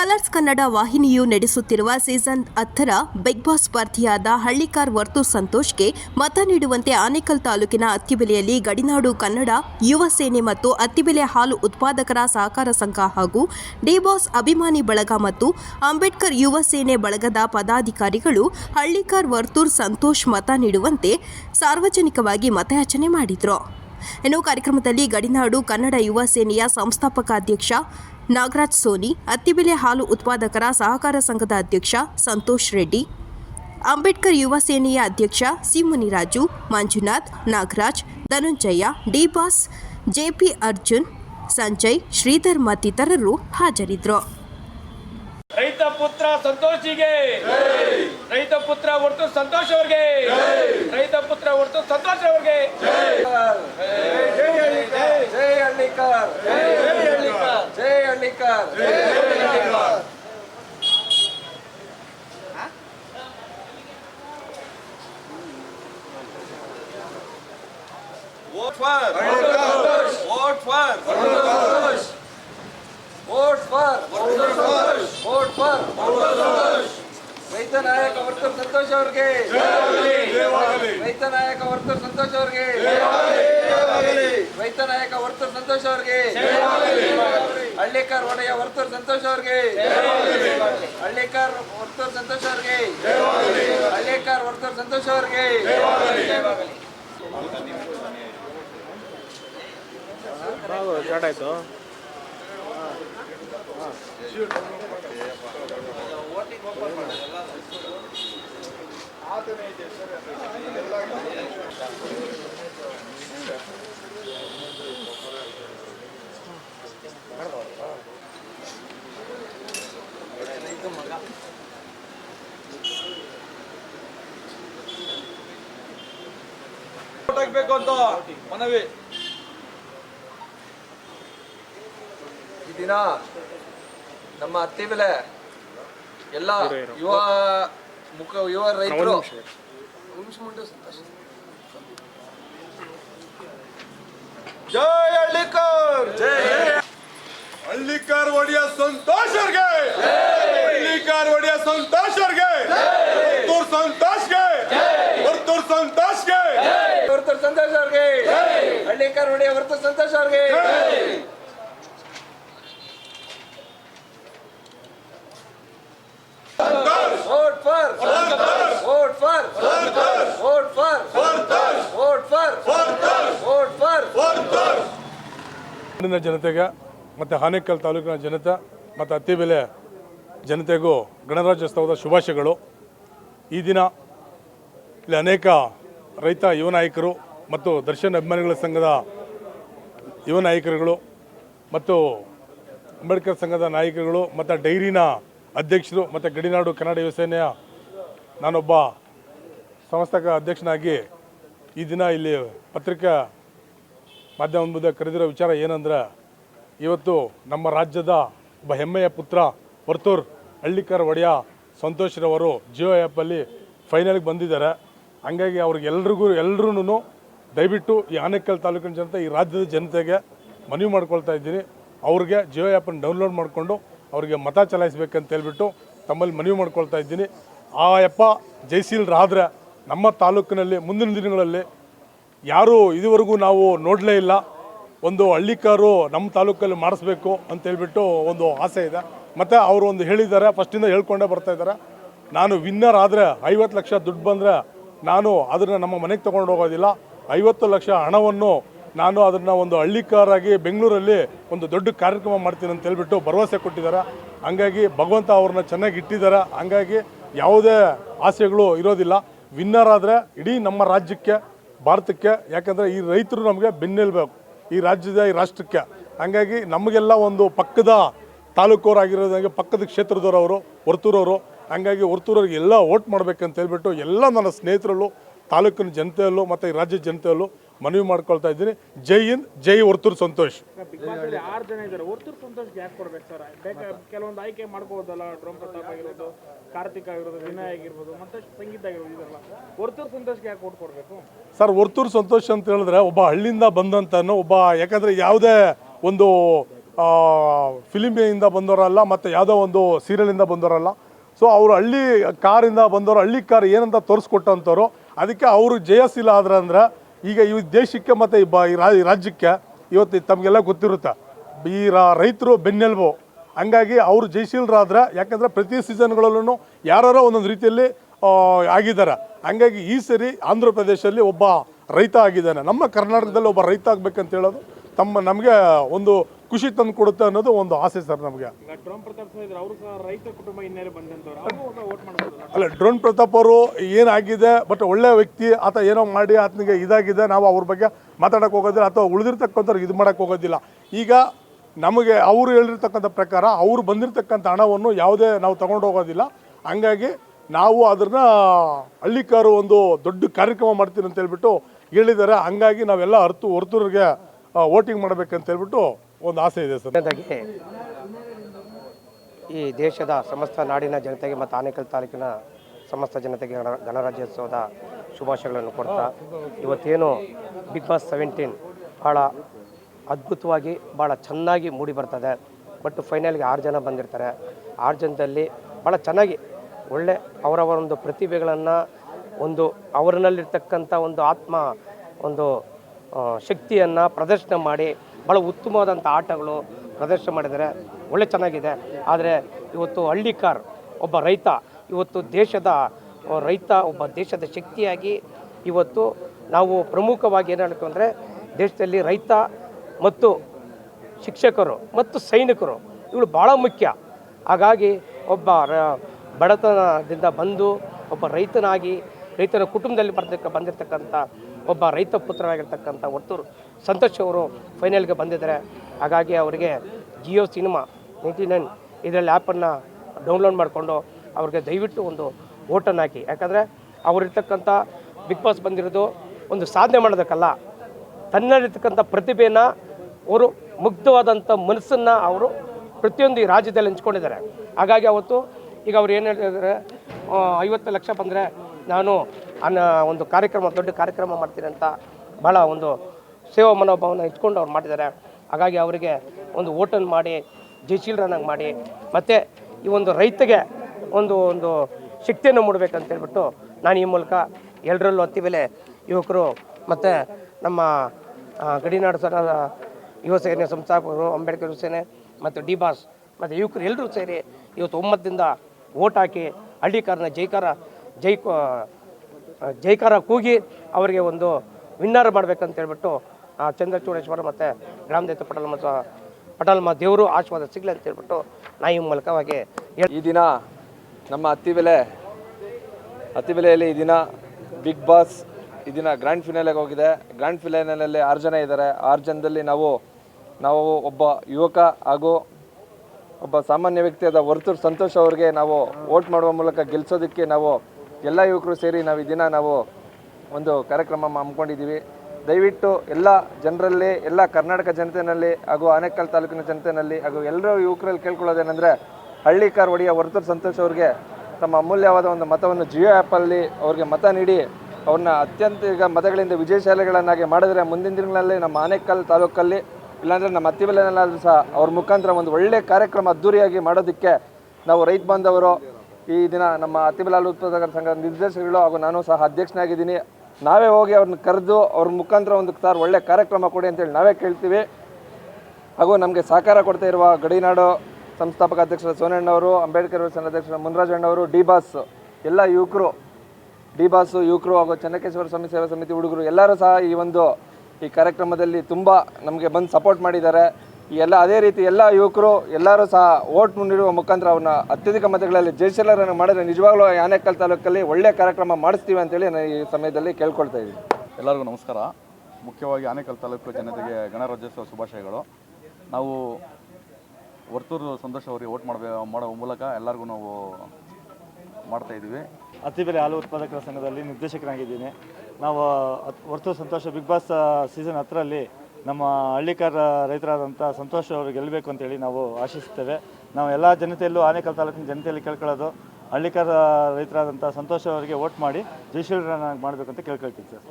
Colours Kannada ವಾಹಿನಿಯು ನಡೆಸುತ್ತಿರುವ season ಹತ್ತರ big Boss ಸ್ಪರ್ಧಿಯಾದ ಹಳ್ಳಿಕಾರ್ ವರ್ತು ಸಂತೋಷ್ಗೆ ಮತ ನೀಡುವಂತೆ ಆನೇಕಲ್ ತಾಲೂಕಿನ ಅತ್ತಿಬೆಲೆಯಲ್ಲಿ ಗಡಿನಾಡು ಕನ್ನಡ ಯುವ ಸೇನೆ ಮತ್ತು ಅತ್ತಿಬೆಲೆ ಹಾಲು ಉತ್ಪಾದಕರ ಸಹಕಾರ ಸಂಘ ಹಾಗೂ ಡಿ ಬಾಸ್ ಅಭಿಮಾನಿ ಬಳಗ ಮತ್ತು ಅಂಬೇಡ್ಕರ್ ಯುವ ಸೇನೆ ಬಳಗದ ಪದಾಧಿಕಾರಿಗಳು ಹಳ್ಳಿಕಾರ್ ವರ್ತೂರ್ ಸಂತೋಷ್ ಮತ ನೀಡುವಂತೆ ಸಾರ್ವಜನಿಕವಾಗಿ ಮತಯಾಚನೆ ಮಾಡಿದರು. ಇನ್ನು ಕಾರ್ಯಕ್ರಮದಲ್ಲಿ ಗಡಿನಾಡು ಕನ್ನಡ ಯುವ ಸೇನೆಯ ಸಂಸ್ಥಾಪಕ ಅಧ್ಯಕ್ಷ ನಾಗರಾಜ್ ಸೋನಿ ಅತ್ತಿಬೆಲೆ ಹಾಲು ಉತ್ಪಾದಕರ ಸಹಕಾರ ಸಂಘದ ಅಧ್ಯಕ್ಷ ಸಂತೋಷ್ ರೆಡ್ಡಿ ಅಂಬೇಡ್ಕರ್ ಯುವ ಸೇನೆಯ ಅಧ್ಯಕ್ಷ C Muniraju Manjunath Nagaraj Dhananjaya D boss JP Arjun Sanjay Shridhar ಮತ್ತಿತರರು ಹಾಜರಿದ್ದರು. ರೈತ ಪುತ್ರ ಸಂತೋಷಿಗೆ. ರೈತ ಪುತ್ರ ಹೊರತು ಸಂತೋಷ ಅವ್ರಿಗೆ. ರೈತ ಪುತ್ರ ಹೊರತು ಸಂತೋಷ ಅವ್ರಿಗೆ. ಜೈ ಹಳ್ಳಿಕರ್ ಜೈ ಹಳ್ಳಿಕರ್ ಜೈ Ambedkar vote for vote for vote for vote for vote for ರೈತ ನಾಯಕ ವರ್ತೂರ್ ಸಂತೋಷ್ ಅವ್ರಿಗೆ. ರೈತ ನಾಯಕ ವರ್ತೂರ್ ಸಂತೋಷ್ ಅವ್ರಿಗೆ. ರೈತ ನಾಯಕ ವರ್ತೂರ್ ಸಂತೋಷ್ ಅವ್ರಿಗೆ. ಹಳ್ಳಿಕಾರ್ ಒಡೆಯ ವರ್ತೂರ್ ಸಂತೋಷ್ ಅವ್ರಿಗೆ. ಹಳ್ಳಿಕಾರ್ ವರ್ತೂರ್ ಸಂತೋಷ್ ಅವ್ರಿಗೆ. ಹಳ್ಳಿಕಾರ್ ವರ್ತೂರ್ ಸಂತೋಷ್ ಅವ್ರಿಗೆ. Vote ಹಾಕ್ಬೇಕು ಅಂತ ಮನವಿ. ಈ ದಿನ ನಮ್ಮ ಅತ್ತೆ ಬೆಲೆ ಎಲ್ಲ ಯುವ ಮುಖ ಯುವ ರೈತರು. ಜಯ ಸಂತೋಷ. ಹಳ್ಳಿಕರ್ ಹಳ್ಳಿಕಾರ್ ಒಡೆಯ ಸಂತೋಷ್ ಅವ್ರಿಗೆ ಹಳ್ಳಿಕಾರ್ ಒಡೆಯ ಸಂತೋಷ್ ಅವ್ರಿಗೆ ವರ್ತೂರ್ ಸಂತೋಷ್ಗೆ. ವರ್ತೂರ್ ಸಂತೋಷ್ಗೆ. ವರ್ತೂರ್ ಸಂತೋಷ್ ಅವ್ರಿಗೆ. ಹಳ್ಳಿಕಾರ್ ಒಡೆಯ ಬರ್ತೂರ್ ಸಂತೋಷ್ ಅವ್ರಿಗೆ vote for vote for vote for vote for vote for ನಾಡಿನ ಜನತೆಗೆ ಮತ್ತು ಹಾನೇಕಲ್ ತಾಲೂಕಿನ ಜನತೆ ಮತ್ತು ಅತ್ತಿಬೆಲೆ ಜನತೆಗೂ ಗಣರಾಜ್ಯೋತ್ಸವದ ಶುಭಾಶಯಗಳು. ಈ ದಿನ ಇಲ್ಲಿ ಅನೇಕ ರೈತ ಯುವ ನಾಯಕರು ಮತ್ತು ದರ್ಶನ್ ಅಭಿಮಾನಿಗಳ ಸಂಘದ ಯುವ ನಾಯಕರುಗಳು ಮತ್ತು ಅಂಬೇಡ್ಕರ್ ಸಂಘದ ನಾಯಕರುಗಳು ಮತ್ತು ಡೈರಿನ ಅಧ್ಯಕ್ಷರು ಮತ್ತು ಗಡಿನಾಡು ಕನ್ನಡ ಯುವಸೇನೆಯ ನಾನೊಬ್ಬ ಸಂಸ್ಥಕ ಅಧ್ಯಕ್ಷನಾಗಿ ಈ ದಿನ ಇಲ್ಲಿ ಪತ್ರಿಕಾ ಮಾಧ್ಯಮ ಮುಂದೆ ಕರೆದಿರೋ ವಿಚಾರ ಏನಂದ್ರೆ, ಇವತ್ತು ನಮ್ಮ ರಾಜ್ಯದ ಒಬ್ಬ ಹೆಮ್ಮೆಯ ಪುತ್ರ ಪರ್ತೂರ್ ಹಳ್ಳಿಕರ್ ಒಡೆಯ ಸಂತೋಷ್ರವರು ಜಿಯೋ ಆ್ಯಪಲ್ಲಿ ಫೈನಲ್ಗೆ ಬಂದಿದ್ದಾರೆ. ಹಂಗಾಗಿ ಅವ್ರಿಗೆಲ್ರಿಗೂ ಎಲ್ರೂ ದಯವಿಟ್ಟು ಈ ಆನೇಕಲ್ ತಾಲೂಕಿನ ಜನತೆ, ಈ ರಾಜ್ಯದ ಜನತೆಗೆ ಮನವಿ ಮಾಡ್ಕೊಳ್ತಾ ಇದ್ದೀನಿ. ಅವ್ರಿಗೆ ಜಿಯೋ ಆ್ಯಪನ್ನು ಡೌನ್ಲೋಡ್ ಮಾಡಿಕೊಂಡು ಅವರಿಗೆ ಮತ ಚಲಾಯಿಸ್ಬೇಕಂತ ಹೇಳ್ಬಿಟ್ಟು ತಮ್ಮಲ್ಲಿ ಮನವಿ ಮಾಡ್ಕೊಳ್ತಾ ಇದ್ದೀನಿ. ಆ ಯಪ್ಪ ಜಯಶೀಲರಾದರೆ ನಮ್ಮ ತಾಲೂಕಿನಲ್ಲಿ ಮುಂದಿನ ದಿನಗಳಲ್ಲಿ ಯಾರು ಇದುವರೆಗೂ ನಾವು ನೋಡಲೇ ಇಲ್ಲ. ಒಂದು ಹಳ್ಳಿಕಾರು ನಮ್ಮ ತಾಲೂಕಲ್ಲಿ ಮಾಡಿಸ್ಬೇಕು ಅಂತ ಹೇಳ್ಬಿಟ್ಟು ಒಂದು ಆಸೆ ಇದೆ. ಮತ್ತು ಅವರು ಒಂದು ಹೇಳಿದ್ದಾರೆ ಫಸ್ಟಿಂದ ಹೇಳ್ಕೊಂಡೇ ಬರ್ತಾ ಇದ್ದಾರೆ. ನಾನು ವಿನ್ನರ್ ಆದರೆ ಐವತ್ತು ಲಕ್ಷ ದುಡ್ಡು ಬಂದರೆ ನಾನು ಅದನ್ನು ನಮ್ಮ ಮನೆಗೆ ತೊಗೊಂಡು ಹೋಗೋದಿಲ್ಲ. ಐವತ್ತು ಲಕ್ಷ ಹಣವನ್ನು ನಾನು ಅದನ್ನು ಒಂದು ಹಳ್ಳಿಕಾರಾಗಿ ಬೆಂಗಳೂರಲ್ಲಿ ಒಂದು ದೊಡ್ಡ ಕಾರ್ಯಕ್ರಮ ಮಾಡ್ತೀನಿ ಅಂತ ಹೇಳ್ಬಿಟ್ಟು ಭರವಸೆ ಕೊಟ್ಟಿದ್ದಾರೆ. ಹಂಗಾಗಿ ಭಗವಂತ ಅವ್ರನ್ನ ಚೆನ್ನಾಗಿ ಇಟ್ಟಿದ್ದಾರೆ. ಹಂಗಾಗಿ ಯಾವುದೇ ಆಸೆಗಳು ಇರೋದಿಲ್ಲ. ವಿನ್ನರ್ ಆದರೆ ಇಡೀ ನಮ್ಮ ರಾಜ್ಯಕ್ಕೆ ಭಾರತಕ್ಕೆ, ಯಾಕಂದರೆ ಈ ರೈತರು ನಮಗೆ ಬೆನ್ನೆಲ್ಬೇಕು, ಈ ರಾಜ್ಯದ, ಈ ರಾಷ್ಟ್ರಕ್ಕೆ. ಹಂಗಾಗಿ ನಮಗೆಲ್ಲ ಒಂದು ಪಕ್ಕದ ತಾಲೂಕವರಾಗಿರೋದಂಗೆ ಪಕ್ಕದ ಕ್ಷೇತ್ರದವರವರು ವರ್ತೂರವರು ಹಂಗಾಗಿ ಹೊರತೂರವ್ರಿಗೆ ಎಲ್ಲ ಓಟ್ ಮಾಡ್ಬೇಕಂತ ಹೇಳ್ಬಿಟ್ಟು ಎಲ್ಲ ನನ್ನ ಸ್ನೇಹಿತರಲ್ಲೂ ತಾಲೂಕಿನ ಜನತೆಯಲ್ಲೂ ಮತ್ತು ಈ ರಾಜ್ಯದ ಜನತೆಯಲ್ಲೂ ಮನವಿ ಮಾಡ್ಕೊಳ್ತಾ ಇದ್ದೀನಿ. ಜೈ ಹಿಂದ್ ಜೈ ಹೊರ್ತೂರು ಸಂತೋಷ್. ಆರು ಜನ ಇದ್ದಾರೆ. ಹೊರ್ತೂರು ಸಂತೋಷ್ ಯಾಕೆ ಕೊಡ್ಬೇಕು ಸರ್? ಕೆಲವೊಂದು ಆಯ್ಕೆ ಮಾಡ್ಕೋಬೋದಲ್ಲ ಡ್ರೋಮ್ ಪ್ರತಾಪ್ ಆಗಿರ್ಬೋದು ಕಾರ್ತಿಕ್ ಆಗಿರ್ಬೋದು ವಿನಯ್ ಆಗಿರ್ಬೋದು ಮತ್ತೆ ಸಂಗೀತ ಆಗಿರ್ಬೋದು ಇದೆಲ್ಲ. ಹೊರ್ತೂರು ಸಂತೋಷ್ಗೆ ಯಾಕೆ ಓಟ್ ಕೊಡಬೇಕು? ಸರ್ ಹೊರ್ತೂರು ಸಂತೋಷ್ ಅಂತ ಹೇಳಿದ್ರೆ ಒಬ್ಬ ಹಳ್ಳಿಯಿಂದ ಬಂದಂತನೋ ಒಬ್ಬ ಯಾಕಂದರೆ ಯಾವುದೇ ಒಂದು ಫಿಲಿಮಿಂದ ಬಂದವರಲ್ಲ ಮತ್ತು ಯಾವುದೋ ಒಂದು ಸೀರಿಯಲಿಂದ ಬಂದವರಲ್ಲ. ಸೊ ಅವರು ಹಳ್ಳಿ ಕಾರಿಂದ ಬಂದವರು ಹಳ್ಳಿ ಕಾರ್ ಏನಂತ ತೋರಿಸ್ಕೊಟ್ಟಂಥವ್ರು ಅದಕ್ಕೆ ಅವರು ಜಯಸಿಲ್ಲ ಆದ್ರೆ ಅಂದ್ರೆ ಈಗ ಈ ದೇಶಕ್ಕೆ ಮತ್ತು ಈ ರಾಜ್ಯಕ್ಕೆ ಇವತ್ತು ತಮಗೆಲ್ಲ ಗೊತ್ತಿರುತ್ತೆ. ಈ ರೈತರು ಬೆನ್ನೆಲುಬು. ಹಂಗಾಗಿ ಅವರು ಜಯಶೀಲರಾದ್ರೆ ಯಾಕಂದರೆ ಪ್ರತಿ ಸೀಸನ್ಗಳಲ್ಲೂ ಯಾರೋ ಒಂದೊಂದು ರೀತಿಯಲ್ಲಿ ಆಗಿದ್ದಾರೆ. ಹಂಗಾಗಿ ಈ ಸರಿ ಆಂಧ್ರ ಪ್ರದೇಶದಲ್ಲಿ ಒಬ್ಬ ರೈತ ಆಗಿದ್ದಾನೆ. ನಮ್ಮ ಕರ್ನಾಟಕದಲ್ಲಿ ಒಬ್ಬ ರೈತ ಆಗ್ಬೇಕಂತ ಹೇಳೋದು ತಮ್ಮ ನಮಗೆ ಒಂದು ಖುಷಿ ತಂದು ಕೊಡುತ್ತೆ ಅನ್ನೋದು ಒಂದು ಆಸೆ ಸರ್ ನಮಗೆ. ಅಲ್ಲ? ಡ್ರೋನ್ ಪ್ರತಾಪ್ ಅವರು ಏನಾಗಿದೆ ಬಟ್ ಒಳ್ಳೆ ವ್ಯಕ್ತಿ ಆತ ಏನೋ ಮಾಡಿ ಆತನಿಗೆ ಇದಾಗಿದೆ ನಾವು ಅವ್ರ ಬಗ್ಗೆ ಮಾತಾಡಕ್ಕೆ ಹೋಗೋದಿಲ್ಲ ಅಥವಾ ಉಳಿದಿರ್ತಕ್ಕಂಥವ್ರಿಗೆ ಇದು ಮಾಡೋಕ್ಕೆ ಹೋಗೋದಿಲ್ಲ. ಈಗ ನಮಗೆ ಅವರು ಹೇಳಿರ್ತಕ್ಕಂಥ ಪ್ರಕಾರ ಅವರು ಬಂದಿರತಕ್ಕಂಥ ಹಣವನ್ನು ಯಾವುದೇ ನಾವು ತಗೊಂಡು ಹೋಗೋದಿಲ್ಲ. ಹಂಗಾಗಿ ನಾವು ಅದನ್ನ ಹಳ್ಳಿಕಾರು ಒಂದು ದೊಡ್ಡ ಕಾರ್ಯಕ್ರಮ ಮಾಡ್ತೀನಿ ಅಂತ ಹೇಳ್ಬಿಟ್ಟು ಹೇಳಿದ್ದಾರೆ. ಹಂಗಾಗಿ ನಾವೆಲ್ಲ ಅರ್ತು ಹೊರತುರಿಗೆ ವೋಟಿಂಗ್ ಮಾಡ್ಬೇಕಂತ ಹೇಳ್ಬಿಟ್ಟು ಒಂದು ಆಸೆ ಇದೆ ಸರ್. ಈ ದೇಶದ ಸಮಸ್ತ ನಾಡಿನ ಜನತೆಗೆ ಮತ್ತು ಆನೇಕಲ್ ತಾಲೂಕಿನ ಸಮಸ್ತ ಜನತೆಗೆ ಗಣ, ಗಣರಾಜ್ಯೋತ್ಸವದ ಶುಭಾಶಯಗಳನ್ನು ಕೊಡ್ತಾ, ಇವತ್ತೇನು ಬಿಗ್ ಬಾಸ್ ಸೆವೆಂಟೀನ್ ಭಾಳ ಅದ್ಭುತವಾಗಿ ಭಾಳ ಚೆನ್ನಾಗಿ ಮೂಡಿ ಬರ್ತದೆ. ಬಟ್ ಫೈನಲ್ಗೆ ಆರು ಜನ ಬಂದಿರ್ತಾರೆ. ಆರು ಜನದಲ್ಲಿ ಭಾಳ ಚೆನ್ನಾಗಿ, ಒಳ್ಳೆ ಅವರವರ ಒಂದು ಪ್ರತಿಭೆಗಳನ್ನು ಒಂದು ಅವರಲ್ಲಿರ್ತಕ್ಕಂಥ ಒಂದು ಆತ್ಮ, ಒಂದು ಶಕ್ತಿಯನ್ನು ಪ್ರದರ್ಶನ ಮಾಡಿ ಭಾಳ ಉತ್ತಮವಾದಂಥ ಆಟಗಳು ಪ್ರದರ್ಶನ ಮಾಡಿದ್ದಾರೆ. ಒಳ್ಳೆ ಚೆನ್ನಾಗಿದೆ. ಆದರೆ ಇವತ್ತು ಹಳ್ಳಿಕಾರ್ ಒಬ್ಬ ರೈತ, ಇವತ್ತು ದೇಶದ ರೈತ ಒಬ್ಬ ದೇಶದ ಶಕ್ತಿಯಾಗಿ ಇವತ್ತು ನಾವು ಪ್ರಮುಖವಾಗಿ ಏನು ಹೇಳಬೇಕು ಅಂದರೆ ದೇಶದಲ್ಲಿ ರೈತ ಮತ್ತು ಶಿಕ್ಷಕರು ಮತ್ತು ಸೈನಿಕರು ಇವರು ಭಾಳ ಮುಖ್ಯ. ಹಾಗಾಗಿ ಒಬ್ಬ ಬಡತನದಿಂದ ಬಂದು ಒಬ್ಬ ರೈತನಾಗಿ, ರೈತನ ಕುಟುಂಬದಲ್ಲಿ ಬರ್ತಕ್ಕ ಬಂದಿರತಕ್ಕಂಥ, ಒಬ್ಬ ರೈತ ಪುತ್ರನಾಗಿರ್ತಕ್ಕಂಥ ಒರ್ತೂರು ಸಂತೋಷ್ ಅವರು ಫೈನಲ್ಗೆ ಬಂದಿದ್ದಾರೆ. ಹಾಗಾಗಿ ಅವರಿಗೆ ಜಿಯೋ ಸಿನಿಮಾ ನೈಂಟಿ ನೈನ್ ಇದರಲ್ಲಿ ಆ್ಯಪನ್ನು ಡೌನ್ಲೋಡ್ ಮಾಡಿಕೊಂಡು ಅವ್ರಿಗೆ ದಯವಿಟ್ಟು ಒಂದು ಓಟನ್ನು ಹಾಕಿ. ಯಾಕಂದರೆ ಅವರಿರ್ತಕ್ಕಂಥ ಬಿಗ್ ಬಾಸ್ ಬಂದಿರೋದು ಒಂದು ಸಾಧನೆ ಮಾಡೋದಕ್ಕಲ್ಲ, ತನ್ನಲ್ಲಿರ್ತಕ್ಕಂಥ ಪ್ರತಿಭೆಯನ್ನು ಅವರು ಮುಗ್ಧವಾದಂಥ ಮನಸ್ಸನ್ನು ಅವರು ಪ್ರತಿಯೊಂದು ರಾಜ್ಯದಲ್ಲಿ ಹಂಚ್ಕೊಂಡಿದ್ದಾರೆ. ಹಾಗಾಗಿ ಅವತ್ತು ಈಗ ಅವ್ರು ಏನು ಹೇಳ್ತಿದ್ದಾರೆ ಐವತ್ತು ಲಕ್ಷ ಬಂದರೆ ನಾನು ಅನ್ನ ಒಂದು ಕಾರ್ಯಕ್ರಮ, ದೊಡ್ಡ ಕಾರ್ಯಕ್ರಮ ಮಾಡ್ತೀನಿ ಅಂತ ಭಾಳ ಒಂದು ಸೇವಾ ಮನೋಭಾವನ ಇಟ್ಕೊಂಡು ಅವ್ರು ಮಾಡಿದ್ದಾರೆ ಹಾಗಾಗಿ ಅವರಿಗೆ ಒಂದು ಓಟನ್ನು ಮಾಡಿ ಜಯಶೀಲರನ್ನಾಗಿ ಮಾಡಿ, ಮತ್ತು ಈ ಒಂದು ರೈತಗೆ ಒಂದು ಒಂದು ಶಕ್ತಿಯನ್ನು ಮೂಡಬೇಕಂತ ಹೇಳ್ಬಿಟ್ಟು ನಾನು ಈ ಮೂಲಕ ಎಲ್ಲರಲ್ಲೂ ಹತ್ತಿ ಬೆಲೆ ಯುವಕರು ಮತ್ತು ನಮ್ಮ ಗಡಿನಾಡು ಸರ, ಯುವ ಸೇನೆ ಸಂಸ್ಥಾಪಕರು, ಅಂಬೇಡ್ಕರ್ ಸೇನೆ ಮತ್ತು ಡಿ ಬಾಸ್ ಮತ್ತು ಯುವಕರು ಎಲ್ಲರೂ ಸೇರಿ ಇವತ್ತು ಒಮ್ಮತದಿಂದ ಓಟ್ ಹಾಕಿ ಹಳ್ಳಿಕಾರನ ಜೈಕಾರ, ಜೈ ಜೈಕಾರ ಕೂಗಿ ಅವರಿಗೆ ಒಂದು ವಿನ್ನರ್ ಮಾಡಬೇಕಂತ ಹೇಳ್ಬಿಟ್ಟು ಚಂದ್ರಚೂಡೇಶ್ವರ ಮತ್ತು ರಾಮದೇತ ಪಟಲ್ ಮತ್ತು ಮಾ ದೇವರು ಆಶೀರ್ವಾದ ಸಿಗಲಿ ಅಂತ ಹೇಳ್ಬಿಟ್ಟು ನಾ ಈ ಮೂಲಕವಾಗಿ ಈ ದಿನ ನಮ್ಮ ಅತ್ತಿಬೆಲೆ ಅತ್ತಿಬೆಲೆಯಲ್ಲಿ ಈ ದಿನ ಬಿಗ್ ಬಾಸ್ ಈ ದಿನ ಗ್ರ್ಯಾಂಡ್ ಫಿನಾಲೆಗೆ ಹೋಗಿದೆ. ಗ್ರ್ಯಾಂಡ್ ಫಿನಾಲೆಯಲ್ಲಿ ಆರು ಜನ ಇದ್ದಾರೆ. ಆರು ಜನದಲ್ಲಿ ನಾವು ನಾವು ಒಬ್ಬ ಯುವಕ ಹಾಗೂ ಒಬ್ಬ ಸಾಮಾನ್ಯ ವ್ಯಕ್ತಿಯಾದ ವರ್ತೂರ್ ಸಂತೋಷ್ ಅವ್ರಿಗೆ ನಾವು ವೋಟ್ ಮಾಡುವ ಮೂಲಕ ಗೆಲ್ಲಿಸೋದಕ್ಕೆ ನಾವು ಎಲ್ಲ ಯುವಕರು ಸೇರಿ ನಾವು ಈ ದಿನ ನಾವು ಒಂದು ಕಾರ್ಯಕ್ರಮ ಹಮ್ಮಿಕೊಂಡಿದ್ದೀವಿ. ದಯವಿಟ್ಟು ಎಲ್ಲ ಜನರಲ್ಲಿ, ಎಲ್ಲ ಕರ್ನಾಟಕ ಜನತೆಯಲ್ಲಿ ಹಾಗೂ ಆನೇಕಲ್ ತಾಲೂಕಿನ ಜನತೆಯಲ್ಲಿ ಹಾಗೂ ಎಲ್ಲರೂ ಯುವಕರಲ್ಲಿ ಕೇಳ್ಕೊಳ್ಳೋದೇನೆಂದರೆ ಹಳ್ಳಿಕಾರ್ ಒಡೆಯ ವರ್ತೂರ್ ಸಂತೋಷ್ ಅವರಿಗೆ ತಮ್ಮ ಅಮೂಲ್ಯವಾದ ಒಂದು ಮತವನ್ನು ಜಿಯೋ ಆ್ಯಪಲ್ಲಿ ಅವ್ರಿಗೆ ಮತ ನೀಡಿ ಅವ್ರನ್ನ ಅತ್ಯಂತ ಈಗ ಮತಗಳಿಂದ ವಿಜಯಶಾಲಿಗಳನ್ನಾಗಿ ಮಾಡಿದರೆ ಮುಂದಿನ ದಿನಗಳಲ್ಲಿ ನಮ್ಮ ಆನೇಕಲ್ ತಾಲೂಕಲ್ಲಿ, ಇಲ್ಲಾಂದರೆ ನಮ್ಮ ಅತಿಬಲನಲ್ಲಾದರೂ ಸಹ ಅವ್ರ ಮುಖಾಂತರ ಒಂದು ಒಳ್ಳೆಯ ಕಾರ್ಯಕ್ರಮ ಅದ್ದೂರಿಯಾಗಿ ಮಾಡೋದಕ್ಕೆ ನಾವು ರೈತ ಬಾಂಧವರು ಈ ದಿನ ನಮ್ಮ ಅತಿಬಲ ಹಾಲು ಉತ್ಪಾದಕರ ಸಂಘದ ನಿರ್ದೇಶಕರುಗಳು ಹಾಗೂ ನಾನು ಸಹ ಅಧ್ಯಕ್ಷನಾಗಿದ್ದೀನಿ. ನಾವೇ ಹೋಗಿ ಅವ್ರನ್ನ ಕರೆದು ಅವ್ರ ಮುಖಾಂತರ ಒಂದು ಸಾರ್ ಒಳ್ಳೆ ಕಾರ್ಯಕ್ರಮ ಕೊಡಿ ಅಂತೇಳಿ ನಾವೇ ಕೇಳ್ತೀವಿ. ಹಾಗೂ ನಮಗೆ ಸಹಕಾರ ಕೊಡ್ತಾ ಇರುವ ಗಡಿನಾಡು ಸಂಸ್ಥಾಪಕ ಅಧ್ಯಕ್ಷರ ಸೋನಣ್ಣವರು, ಅಂಬೇಡ್ಕರ್ ಅಧ್ಯಕ್ಷರ ಮುನ್ರಾಜಣ್ಣವರು ಡಿ ಬಾಸ್ ಎಲ್ಲ ಯುವಕರು ಡಿ ಬಾಸು ಯುವಕರು ಹಾಗೂ ಚೆನ್ನಕೇಶ್ವರ ಸ್ವಾಮಿ ಸೇವಾ ಸಮಿತಿ ಹುಡುಗರು ಎಲ್ಲರೂ ಸಹ ಈ ಒಂದು ಈ ಕಾರ್ಯಕ್ರಮದಲ್ಲಿ ತುಂಬ ನಮಗೆ ಬಂದು ಸಪೋರ್ಟ್ ಮಾಡಿದ್ದಾರೆ. ಎಲ್ಲ ಅದೇ ರೀತಿ ಎಲ್ಲ ಯುವಕರು ಎಲ್ಲರೂ ಸಹ ಓಟ್ ನೀಡುವ ಮುಖಾಂತರ ಅವ್ರನ್ನ ಅತ್ಯಧಿಕ ಮತಗಳಲ್ಲಿ ಜಯಶೀಲರನ್ನು ಮಾಡಿದ್ರೆ ನಿಜವಾಗ್ಲೂ ಯಾನೆಕಲ್ ಆನೇಕಲ್ ತಾಲೂಕಲ್ಲಿ ಒಳ್ಳೆ ಕಾರ್ಯಕ್ರಮ ಮಾಡಿಸ್ತೀವಿ ಅಂತೇಳಿ ನಾನು ಈ ಸಮಯದಲ್ಲಿ ಕೇಳ್ಕೊಳ್ತಾ ಇದ್ದೀನಿ. ಎಲ್ಲರಿಗೂ ನಮಸ್ಕಾರ. ಮುಖ್ಯವಾಗಿ ಆನೇಕಲ್ ತಾಲೂಕು ಜನತೆಗೆ ಗಣರಾಜ್ಯೋತ್ಸವ ಶುಭಾಶಯಗಳು. ನಾವು ವರ್ತೂರು ಸಂತೋಷ್ ಅವರಿಗೆ ಓಟ್ ಮಾಡಬೇ ಮಾಡೋ ಮೂಲಕ ಎಲ್ಲರಿಗೂ ನಾವು ಮಾಡ್ತಾ ಇದ್ದೀವಿ. ಅತಿಬೆಲೆ ಹಾಲು ಉತ್ಪಾದಕರ ಸಂಘದಲ್ಲಿ ನಿರ್ದೇಶಕನಾಗಿದ್ದೀನಿ ನಾವು ಅತ್- Varthur Santhosh big boss season ಹತ್ತರಲ್ಲಿ ನಮ್ಮ ಹಳ್ಳಿಕಾರ ರೈತರಾದಂಥ ಸಂತೋಷ್ ಅವರು ಗೆಲ್ಲಬೇಕು ಅಂತೇಳಿ ನಾವು ಆಶಿಸ್ತೇವೆ. ನಾವು ಎಲ್ಲ ಜನತೆಯಲ್ಲೂ ಆನೇಕಲ್ ತಾಲೂಕಿನ ಜನತೆಯಲ್ಲಿ ಕೇಳ್ಕೊಳ್ಳೋದು. ಹಳ್ಳಿಕಾರ ರೈತರಾದಂಥ ಸಂತೋಷ್ ಅವರಿಗೆ ವೋಟ್ ಮಾಡಿ ಜಯಶೀಲರನ್ನಾಗಿ ಮಾಡಬೇಕಂತ ಕೇಳ್ಕೊಳ್ತೀವಿ ಸರ್.